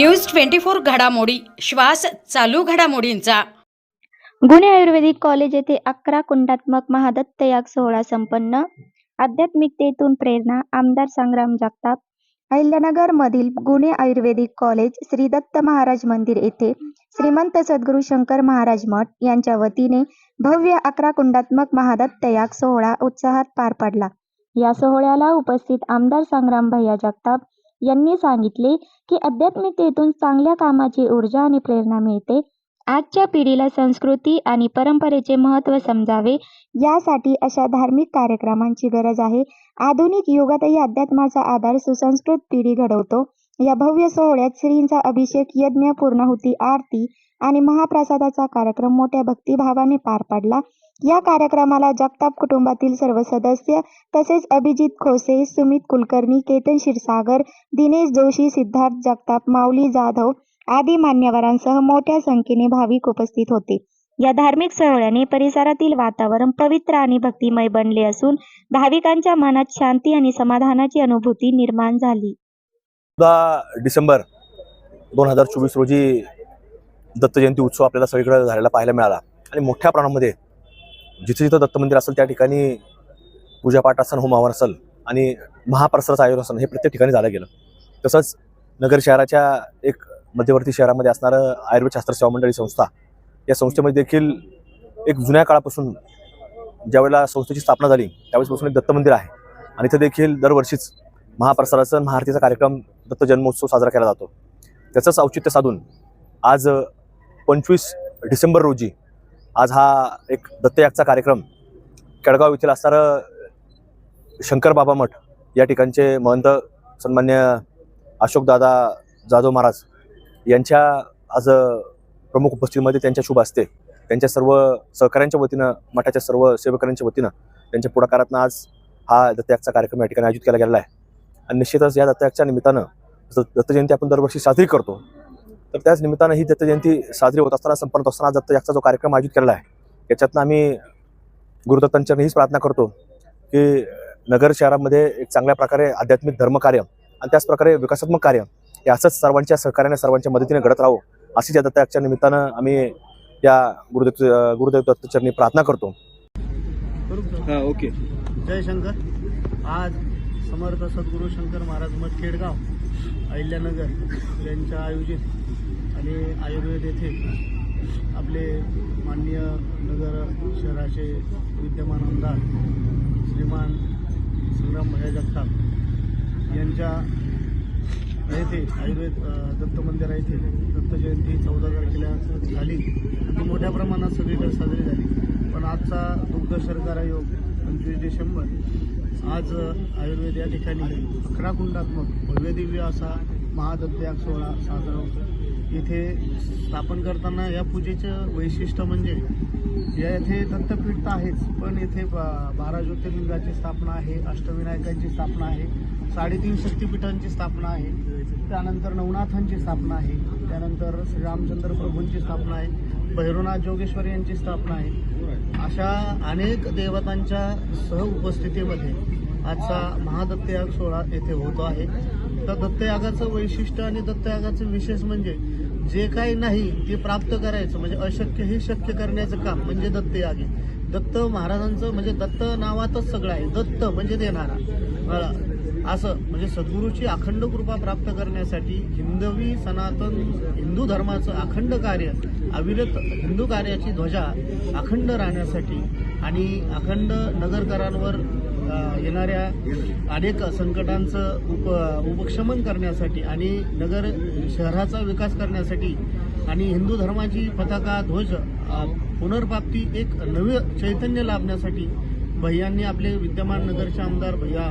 News twenty four घडामोडी श्वास चालू घडामोडींचा. गुणे आयुर्वेदिक कॉलेज येथे अकरा कुंडात्मक महादत्त याग सोहळा संपन्न. आध्यात्मिकतेतून प्रेरणा आमदार संग्राम जगताप. अहिल्यानगर मधील गुणे आयुर्वेदिक कॉलेज श्री दत्त महाराज मंदिर येथे श्रीमंत सद्गुरू शंकर महाराज मठ यांच्या वतीने भव्य अकरा कुंडात्मक महादत्त याग सोहळा उत्साहात पार पडला. या सोहळ्याला उपस्थित आमदार संग्राम भैया जगताप यांनी सांगितले की आध्यात्मिकतेतून चांगल्या कामाची ऊर्जा आणि प्रेरणा मिळते. आजच्या पिढीला संस्कृती आणि परंपरेचे महत्त्व समजावे यासाठी अशा धार्मिक कार्यक्रमांची गरज आहे. आधुनिक युगातही अध्यात्माचा आधार सुसंस्कृत पिढी घडवतो. या भव्य सोहळ्यात श्रींचा अभिषेक यज्ञ पूर्णाहुती आरती आणि महाप्रसादाचा कार्यक्रम मोठ्या भक्तिभावाने पार पडला. या कार्यक्रमाला जगताप कुटुंबातील सर्व सदस्य तसेच अभिजित खोसे सुमित कुलकर्णी केतन क्षीरसागर दिनेश जोशी सिद्धार्थ जगताप माऊली जाधव आदी मान्यवरांसह मोठ्या संख्येने भाविक उपस्थित होते. या धार्मिक सोहळ्याने परिसरातील वातावरण पवित्र आणि भक्तिमय बनले असून भाविकांच्या मनात शांती आणि समाधानाची अनुभूती निर्माण झाली. चौदा डिसेंबर दोन हजार चोवीस रोजी दत्त जयंती उत्सव आपल्याला सगळीकडे झालेला पाहायला मिळाला. आणि मोठ्या प्रमाणामध्ये जिथे जिथं दत्त मंदिर असेल त्या ठिकाणी पूजापाठ असेल होमावर असेल आणि महाप्रसाराचं आयोजन असेल हे प्रत्येक ठिकाणी झालं गेलं. तसंच नगर शहराच्या एक मध्यवर्ती शहरामध्ये असणारं आयुर्वेद शास्त्र सेवा मंडळी संस्था या संस्थेमध्ये देखील एक जुन्या काळापासून ज्यावेळेला संस्थेची स्थापना झाली त्यावेळेसपासून एक दत्त मंदिर आहे. आणि इथं देखील दरवर्षीच महाप्रसाराचं महाआरतीचा कार्यक्रम दत्त जन्मोत्सव साजरा केला जातो. त्याचंच औचित्य साधून आज पंचवीस डिसेंबर रोजी आज हा एक दत्तयागचा कार्यक्रम केळगाव येथील असणारं शंकर बाबा मठ या ठिकाणचे महंत सन्मान्य अशोकदादा जाधव महाराज यांच्या आज प्रमुख उपस्थितीमध्ये त्यांच्या शुभ असते त्यांच्या सर्व सहकाऱ्यांच्या वतीनं मठाच्या सर्व सेवकांच्या वतीनं त्यांच्या पुढाकारातनं आज हा दत्तयागचा कार्यक्रम या ठिकाणी आयोजित केला गेलेला आहे. आणि निश्चितच या दत्तयागच्या निमित्तानं जसं दत्त जयंती आपण दरवर्षी साजरी करतो. तर त्याच निमित्तानं ही दत्त जयंती साजरी होत असताना संपन्न होत असताना आज दत्तयागचा जो कार्यक्रम आयोजित केलेला आहे याच्यातनं आम्ही गुरुदत्तांच्या हीच प्रार्थना करतो की नगर शहरामध्ये एक चांगल्या प्रकारे आध्यात्मिक धर्मकार्य आणि त्याच प्रकारे विकासात्मक कार्य हे असंच सर्वांच्या सहकार्याने सर्वांच्या मदतीने घडत राहो अशीच या दत्तयागच्या निमित्तानं आम्ही या गुरुदेव गुरुदेव दत्तचरणी प्रार्थना करतो. हा ओके. जय शंकर आज समर्थ सद्गुरू शंकर महाराज मठ खेडगाव अहिल्यानगर यांच्या आयोजित आणि आयुर्वेद येथे आपले माननीय नगर शहराचे विद्यमान आमदार श्रीमान संग्राम भया जगताप यांच्या येथे आयुर्वेद दत्त मंदिरा येथे दत्त जयंती चौदा तारखेला झाली. ती मोठ्या प्रमाणात सगळीकडे साजरी झाली. पण आजचा दुग्ध शर्करा योग पंचवीस डिसेंबर आज आयुर्वेद या ठिकाणी अकरा कुंडात्मक भव्यदिव्य असा महादत्तयाग सोहळा साजरा होतो इथे स्थापन करताना या पूजेचं वैशिष्ट्य म्हणजे या येथे दत्तपीठ तर आहेच पण येथे बा- बारा ज्योतिर्लिंगाची स्थापना आहे अष्टविनायकांची स्थापना आहे साडेतीन शक्तिपीठांची स्थापना आहे त्यानंतर नवनाथांची स्थापना आहे त्यानंतर श्रीरामचंद्र प्रभूंची स्थापना आहे. भैरवनाथ जोगेश्वर यांची स्थापना आहे. अशा अनेक देवतांच्या सह उपस्थितीमध्ये आजचा महादत्तयाग सोहळा येथे होतो आहे. तर दत्तयागाचं वैशिष्ट्य आणि दत्तयागाचं विशेष म्हणजे जे काही नाही ते प्राप्त करायचं म्हणजे अशक्य हे शक्य करण्याचं काम म्हणजे दत्तयाग आहे. दत्त महाराजांचं म्हणजे दत्त नावातच सगळं आहे. दत्त म्हणजे देणारा. असं म्हणजे सद्गुरूची अखंड कृपा प्राप्त करण्यासाठी हिंदवी सनातन हिंदू धर्माचं अखंड कार्य अविरत हिंदू कार्याची ध्वजा अखंड राहण्यासाठी आणि अखंड नगरकरांवर येणाऱ्या अनेक संकटांचं उप उपशमन करण्यासाठी आणि नगर शहराचा विकास करण्यासाठी आणि हिंदू धर्माची पताका ध्वज पुनर्प्राप्ती एक नवे चैतन्य लाभण्यासाठी भैयांनी आपले विद्यमान नगरचे आमदार भैया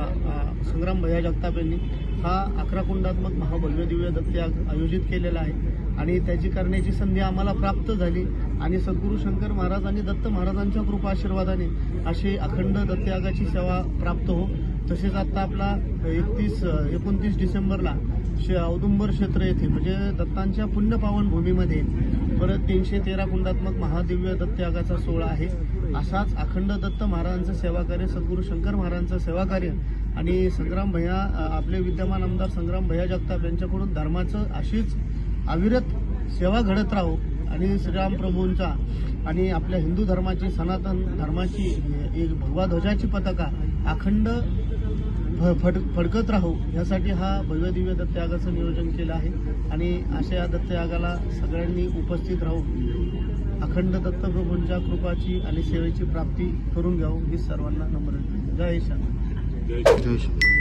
संग्राम भैया जगताप यांनी हा अकरा कुंडात्मक महाभव्य दिव्य दत्तयाग आयोजित केलेला आहे. आणि त्याची करण्याची संधी आम्हाला प्राप्त झाली. आणि सद्गुरू शंकर महाराज आणि दत्त महाराजांच्या कृपा आशीर्वादाने अशी अखंड दत्तयागाची सेवा प्राप्त हो तसेच आत्ता आपला एकतीस एकोणतीस डिसेंबरला शे औदुंबर क्षेत्र येथे म्हणजे दत्तांच्या पुण्यपावन भूमीमध्ये परत तीनशे तेरा कुंडात्मक महादिव्य दत्तयागाचा सोहळा आहे. असाच अखंड दत्त महाराजांचं सेवाकार्य सद्गुरू शंकर महाराजांचं सेवाकार्य आणि संग्राम भैया आपले विद्यमान आमदार संग्राम भैया जगताप यांच्याकडून धर्माचं अशीच अविरत सेवा घडत राहो आणि श्रीराम प्रभूंचा आणि आपल्या हिंदू धर्माची सनातन धर्माची एक भगवा ध्वजाची पताका अखंड फड फडकत राहू. यासाठी हा भव्य दिव्य दत्तयागाचं नियोजन केलं आहे आणि अशा या दत्तयागाला सगळ्यांनी उपस्थित राहू. अखंड दत्तप्रभूंच्या कृपाची आणि सेवेची प्राप्ती करून घ्यावं ही सर्वांना नम्र जय शांत जय शांत